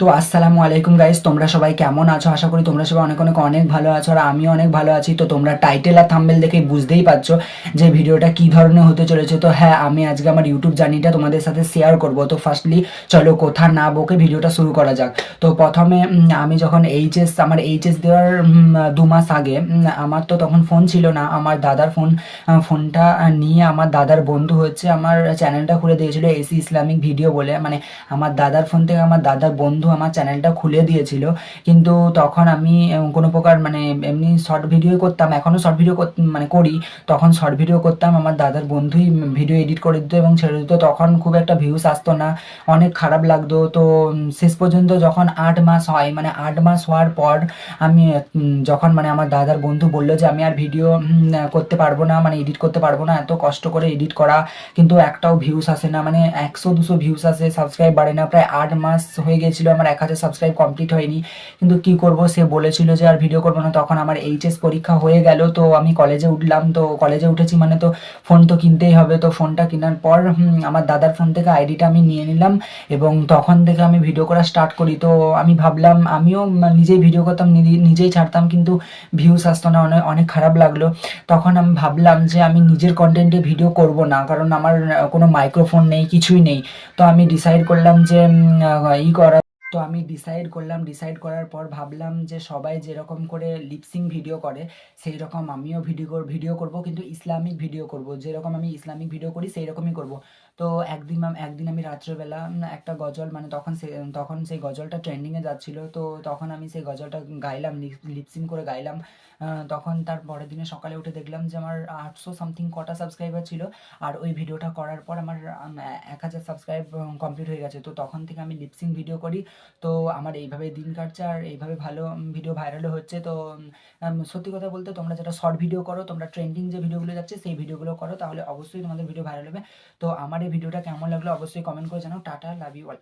তো আসসালামু আলাইকুম গাইস তোমরা সবাই কেমন আছো? আশা করি তোমরা সবাই অনেক অনেক অনেক ভালো আছো আর আমিও অনেক ভালো আছি। তো তোমরা টাইটেল আর থাম্বেল দেখে বুঝতেই পারছ যে ভিডিওটা কি ধরনের হতে চলেছে। তো হ্যাঁ আমি আজকে আমার ইউটিউব জার্নিটা তোমাদের সাথে শেয়ার করব। তো ফার্স্টলি চলো কোথা না বকে ভিডিওটা শুরু করা যাক। তো প্রথমে আমি যখন এইচএস আমার এইচএস দেওয়ার দু মাস আগে আমার তো তখন ফোন ছিল না। আমার দাদার ফোন ফোনটা নিয়ে আমার দাদার বন্ধু হচ্ছে আমার চ্যানেলটা খুলে দিয়েছিল এসি ইসলামিক ভিডিও বলে। মানে আমার দাদার ফোন থেকে আমার দাদার বন্ধু আমার চ্যানেলটা খুলে দিয়েছিল। কিন্তু তখন আমি কোনো প্রকার মানে এমনি শর্ট ভিডিও করতাম। এখনও শর্ট ভিডিও মানে করি। তখন শর্ট ভিডিও করতাম। আমার দাদার বন্ধুই ভিডিও এডিট করে দিত এবং ছেড়ে দিত। তখন খুব একটা ভিউস আসতো না। অনেক খারাপ লাগতো। তো শেষ পর্যন্ত যখন আট মাস হয় মানে আট মাস হওয়ার পর আমি যখন মানে আমার দাদার বন্ধু বলল যে, আমি আর ভিডিও করতে পারব না মানে এডিট করতে পারব না। এত কষ্ট করে এডিট করা। কিন্তু একটাও ভিউস আসে না। মানে একশো, দুশো ভিউস আসে। সাবস্ক্রাইব বাড়ে না। প্রায় আট মাস হয়ে গেছিল আমার এক হাজার সাবস্ক্রাইব কমপ্লিট হয়নি। কিন্তু কি করব, সে বলেছিল যে আর ভিডিও করব না। তখন আমার এইচএস পরীক্ষা হয়ে গেল, তো আমি কলেজে উঠলাম। তো কলেজে উঠেছি মানে তো ফোন তো কিনতেই হবে। তো ফোনটা কেনার পর আমার দাদার ফোন থেকে আইডিটা আমি নিয়ে নিলাম এবং তখন থেকে আমি ভিডিও করা স্টার্ট করি। তো আমি ভাবলাম, আমিও নিজেই ভিডিও করতাম নিজে- নিজেই ছাড়তাম, কিন্তু ভিউস আসতো না অনেক অনেক খারাপ লাগল। তখন আমি ভাবলাম যে আমি নিজের কন্টেন্টে ভিডিও করব না, কারণ আমার কোনো মাইক্রোফোন নেই, কিছুই নেই। তো আমি ডিসাইড করলাম যে ই করা তো আমি ডিসাইড করলাম ডিসাইড করার পর ভাবলাম যে সবাই যেরকম করে লিপসিং ভিডিও করে সেই রকম আমিও ভিডিও ভিডিও করব, কিন্তু ইসলামিক ভিডিও করব। যেরকম আমি ইসলামিক ভিডিও করি সেই রকমই করব। তো একদিন একদিন আমি রাত্রেবেলা একটা গজল মানে তখন সে, তখন সেই গজলটা ট্রেন্ডিংয়ে যাচ্ছিল, তো তখন আমি সেই গজলটা গাইলাম লিপসিং করে গাইলাম। তখন তার পরের দিনে সকালে উঠে দেখলাম যে আমার আটশো সামথিং কটা সাবস্ক্রাইবার ছিল, আর ওই ভিডিওটা করার পর আমার এক হাজার সাবস্ক্রাইব কমপ্লিট হয়ে গেছে। তো তখন থেকে আমি লিপসিং ভিডিও করি, তো আমার এইভাবে দিন কাটছে, আর এইভাবে ভালো ভিডিও ভাইরালও হচ্ছে। তো সত্যি কথা বলতে তোমরা যেটা শর্ট ভিডিও করো, তোমরা ট্রেন্ডিং যে ভিডিওগুলো যাচ্ছে, সেই ভিডিওগুলো করো, তাহলে অবশ্যই তোমাদের ভিডিও ভাইরাল হবে। তো আমার ভিডিওটা কেমন লাগল অবশ্যই কমেন্ট করে জানাও। Tata love you all